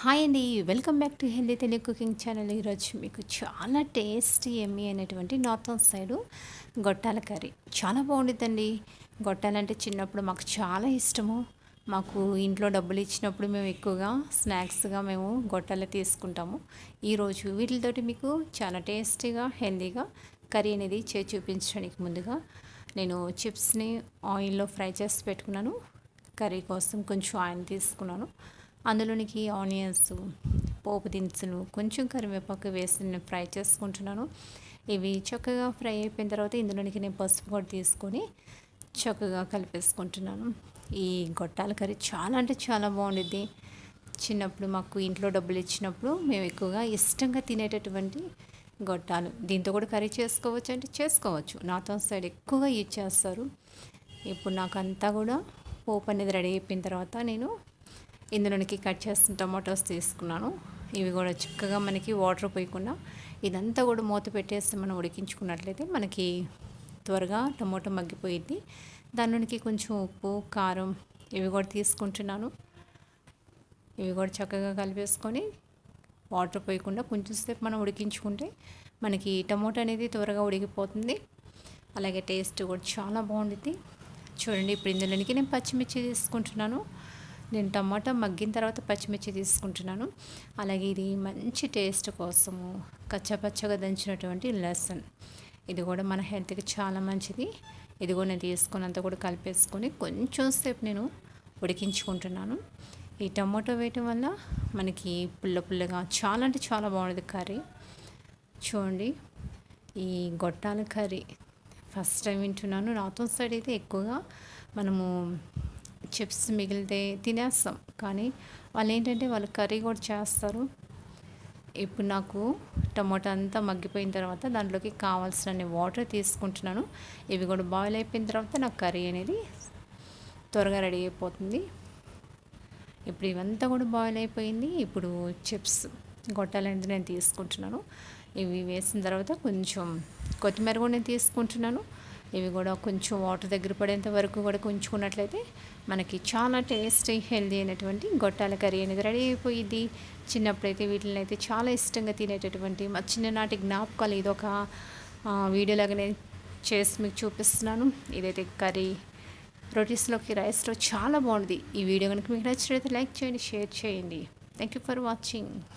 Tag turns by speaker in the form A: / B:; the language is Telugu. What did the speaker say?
A: హాయ్ అండి welcome back to healthy Telugu cooking channel. ఈరోజు మీకు చాలా టేస్టీ ఎమ్మి అనేటువంటి నార్థన్ సైడు గొట్టాల కర్రీ. చాలా బాగుండిద్దండి. గొట్టాలంటే చిన్నప్పుడు మాకు చాలా ఇష్టము. మాకు ఇంట్లో డబ్బులు ఇచ్చినప్పుడు మేము ఎక్కువగా స్నాక్స్గా మేము గొట్టాలు తీసుకుంటాము. ఈరోజు వీటితోటి మీకు చాలా టేస్టీగా హెల్దీగా కర్రీ అనేది చే చూపించడానికి ముందుగా నేను చిప్స్ని ఆయిల్లో ఫ్రై చేసి పెట్టుకున్నాను. కర్రీ కోసం కొంచెం ఆయిల్ తీసుకున్నాను. అందులోనికి ఆనియన్స్ పోపు దినుసులు కొంచెం కరివేపాకు వేసి నేను ఫ్రై చేసుకుంటున్నాను. ఇవి చక్కగా ఫ్రై అయిపోయిన తర్వాత ఇందులోనికి నేను పసుపు కూడా తీసుకొని చక్కగా కలిపేసుకుంటున్నాను. ఈ గొట్టాల కర్రీ చాలా అంటే చాలా బాగుండిద్ది. చిన్నప్పుడు మాకు ఇంట్లో డబ్బులు ఇచ్చినప్పుడు మేము ఎక్కువగా ఇష్టంగా తినేటటువంటి గొట్టాలు. దీంతో కూడా కర్రీ చేసుకోవచ్చు అంటే చేసుకోవచ్చు. నాతో సైడ్ ఎక్కువగా యూజ్ చేస్తారు. ఇప్పుడు నాకు అంతా కూడా పోపు అనేది రెడీ అయిపోయిన తర్వాత నేను ఇందులోనికి కట్ చేసిన టమాటోస్ తీసుకున్నాను. ఇవి కూడా చక్కగా మనకి వాటర్ పోయకుండా ఇదంతా కూడా మూత పెట్టేసి మనం ఉడికించుకున్నట్లయితే మనకి త్వరగా టమాటో మగ్గిపోయింది దానిలోనికి కొంచెం ఉప్పు కారం ఇవి కూడా తీసుకుంటున్నాను. ఇవి కూడా చక్కగా కలిపేసుకొని వాటర్ పోయకుండా కొంచెం సేపు మనం ఉడికించుకుంటే మనకి టమోటా అనేది త్వరగా ఉడికిపోతుంది. అలాగే టేస్ట్ కూడా చాలా బాగుంటుంది చూడండి ఇప్పుడు ఇందులోనికి నేను పచ్చిమిర్చి తీసుకుంటున్నాను. నేను టమాటా మగ్గిన తర్వాత పచ్చిమిర్చి తీసుకుంటున్నాను. అలాగే ఇది మంచి టేస్ట్ కోసము కచ్చపచ్చగా దంచినటువంటి లెసన్. ఇది కూడా మన హెల్త్కి చాలా మంచిది. ఇది కూడా నేను తీసుకున్నంత కూడా కలిపేసుకొని కొంచెం సేపు నేను ఉడికించుకుంటున్నాను. ఈ టమాటో వేయటం వల్ల మనకి పుల్ల పుల్లగా చాలా అంటే చాలా బాగుంటుంది కర్రీ. చూడండి ఈ గొట్టాల కర్రీ. ఫస్ట్ టైం వింటున్నాను. నాతో సైడ్ అయితే ఎక్కువగా మనము చిప్స్ మిగిలితే తినేస్తాం. కానీ వాళ్ళు ఏంటంటే వాళ్ళు కర్రీ కూడా చేస్తారు. ఇప్పుడు నాకు టమాటా అంతా మగ్గిపోయిన తర్వాత దాంట్లోకి కావాల్సిన వాటర్ తీసుకుంటున్నాను. ఇవి కూడా బాయిల్ అయిపోయిన తర్వాత నాకు కర్రీ అనేది త్వరగా రెడీ అయిపోతుంది. ఇప్పుడు ఇవంతా కూడా బాయిల్ అయిపోయింది. ఇప్పుడు చిప్స్ గొట్టాలనేది నేను తీసుకుంటున్నాను. ఇవి వేసిన తర్వాత కొంచెం కొత్తిమీర కూడా నేను తీసుకుంటున్నాను. ఇవి కూడా కొంచెం వాటర్ దగ్గర పడేంత వరకు కూడా ఉంచుకున్నట్లయితే మనకి చాలా టేస్టీ హెల్దీ అయినటువంటి గొట్టాల కర్రీ అనేది రెడీ అయిపోయింది చిన్నప్పుడైతే వీటిని అయితే చాలా ఇష్టంగా తినేటటువంటి మా చిన్ననాటి జ్ఞాపకాలు ఇది ఒక వీడియోలాగా నేను చేసి మీకు చూపిస్తున్నాను. ఇదైతే కర్రీ రొటీస్లోకి రైస్లో చాలా బాగుంది ఈ వీడియో కనుక మీకు నచ్చినట్లయితే లైక్ చేయండి షేర్ చేయండి. Thank you for watching.